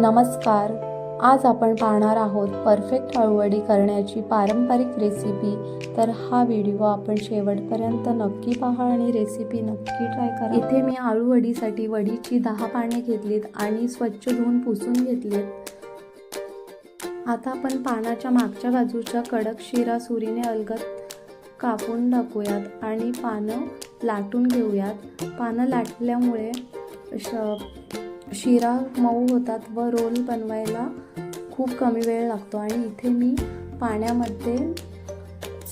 नमस्कार. आज आपण पाहणार आहोत परफेक्ट अळूवडी करण्याची पारंपरिक रेसिपी तर हा व्हिडिओ आपण शेवटपर्यंत नक्की पहा आणि रेसिपी नक्की ट्राय करा. इथे मी अळूवडीसाठी वडीची दहा पाने घेतलीत आणि स्वच्छ धुवून पुसून घेतलीत. आता आपण पानाच्या मागच्या बाजूच्या कडक शिरा सुरीने अलगत कापून टाकूयात आणि पानं लाटून घेऊयात. पानं लाटल्यामुळे श शिरा मऊ होतात व रोल बनवायला खूप कमी वेळ लागतो. आणि इथे मी पाण्यामध्ये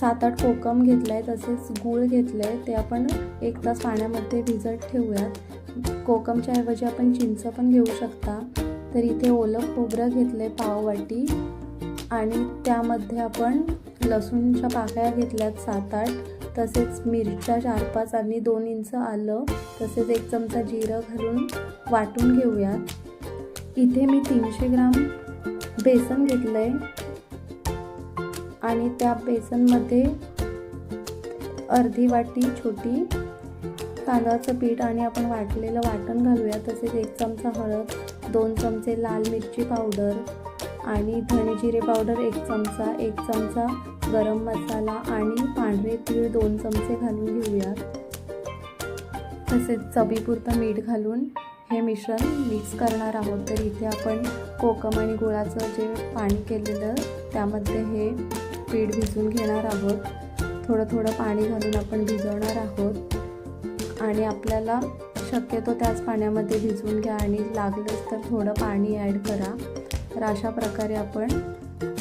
सात आठ कोकम घेतलं आहे तसेच गूळ घेतलं आहे ते आपण एक तास पाण्यामध्ये भिजत ठेवूयात. कोकमच्या ऐवजी आपण चिंच पण घेऊ शकता. तर इथे ओलं खोबरं घेतलं आहे पाववाटी. आणि त्यामध्ये आपण लसूणच्या पाकळ्या घेतल्यात सात आठ. तसेच मिरच्या चार पाच आणि दोन इंच आलं तसेच एक चमचा जिरं घालून वाटून घेऊयात. इथे मी तीनशे ग्राम बेसन घेतलं आहे आणि त्या बेसनमध्ये अर्धी वाटी छोटी तांदळाचं पीठ आणि आपण वाटलेलं वाटण घालूया तसेच एक चमचा हळद दोन चमचे लाल मिरची पावडर आणि धणे जिरे पावडर एक चमचा एक चमचा गरम मसाला आणि पांढरे तीळ दोन चमचे घालून घेऊयात. तसेच चवीपुरतं मीठ घालून हे मिश्रण मिक्स करणार आहोत. तर इथे आपण कोकम आणि गुळाचं जे पाणी केलेलं त्यामध्ये हे पीठ भिजून घेणार आहोत. थोडं थोडं पाणी घालून आपण भिजवणार आहोत. आणि आपल्याला शक्यतो त्याच पाण्यामध्ये भिजवून घ्या आणि लागलंच तर थोडं पाणी ॲड करा. तर अशा प्रकारे आपण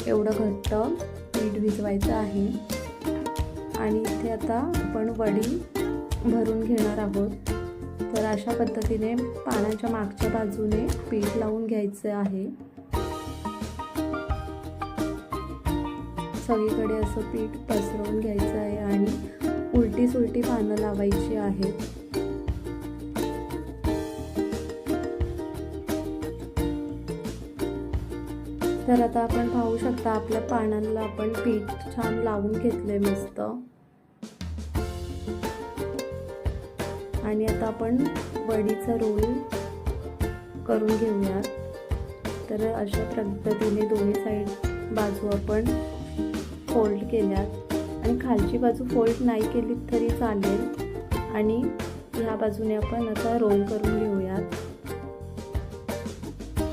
एवढं घट्ट पीठ भिजवायचं आहे. आणि इथे आता आपण वडी भरून घेणार आहोत. तर अशा पद्धतीने पाण्याच्या मागच्या बाजूने पीठ लावून घ्यायचं आहे. सगळीकडे असं पीठ पसरवून घ्यायचं आहे आणि उलटी सुलटी पानं लावायची आहेत. तर आता आपण पाहू शकता आपल्या पानांना आपण पीठ छान लावून घेतले मस्त. आणि आता आपण वडीचा रोल करून घेऊयात. तर अशा पद्धतीने दोन्ही साईड बाजू आपण फोल्ड केल्यात. आणि खालची बाजू फोल्ड नाही केली तरी चालेल. आणि ह्या बाजूने आपण आता रोल करून घेऊयात.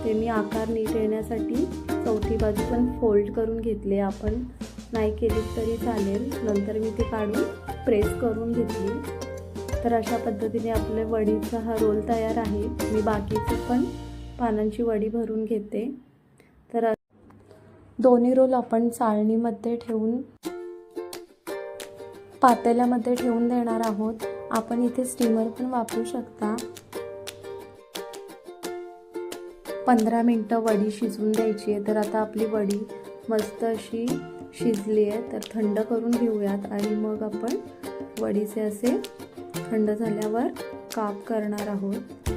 ते मी आकार नीट येण्यासाठी चौथी बाजू पण फोल्ड करून घेतले. आपण नाही केली तरी चालेल. नंतर मी ते काढून प्रेस करून घेतली. तर अशा पद्धतीने आपल्या वडीचा हा रोल तयार आहे. मी बाकीचे पण पानांची वडी भरून घेते. तर दोन्ही रोल आपण चाळणीमध्ये ठेवून पातेल्यामध्ये ठेवून देणार आहोत. आपण इथे स्टीमर पण वापरू शकता. पंधरा मिनटं वडी शिजवून द्यायची आहे. तर आता आपली वडी मस्त अशी शिजली आहे. तर थंड करून घेऊयात आणि मग आपण वडीचे असे थंड झाल्यावर काप करणार आहोत.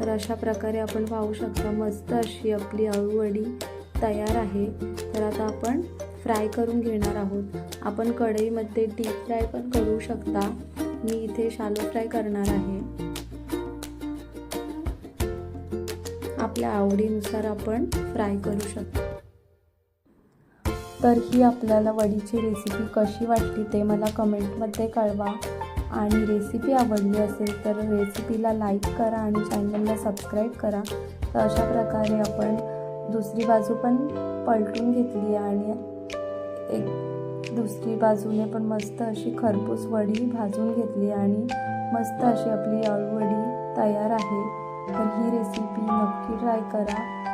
तर अशा प्रकारे आपण पाहू शकता मस्त अशी आपली अळूवडी तयार आहे. तर आता आपण फ्राय करून घेणार आहोत. आपण कढईमध्ये डीप फ्राय पण करू शकता. मी इथे शालो फ्राय करणार आहे. आपल्या आवडीनुसार आपण फ्राय करू शकतो. तर ही आपल्याला वडीची रेसिपी कशी वाटली ते मला कमेंटमध्ये कळवा. आणि रेसिपी आवडली असेल तर रेसिपीला लाईक करा आणि चॅनलला सबस्क्राईब करा. तर अशा प्रकारे आपण दुसरी बाजू पण पलटून घेतली आणि एक दुसरी बाजूने पण मस्त अशी खरपूस वडी भाजून घेतली आणि मस्त अशी आपली अळूवडी तयार आहे. तर ही रेसिपी नक्की ट्राय करा.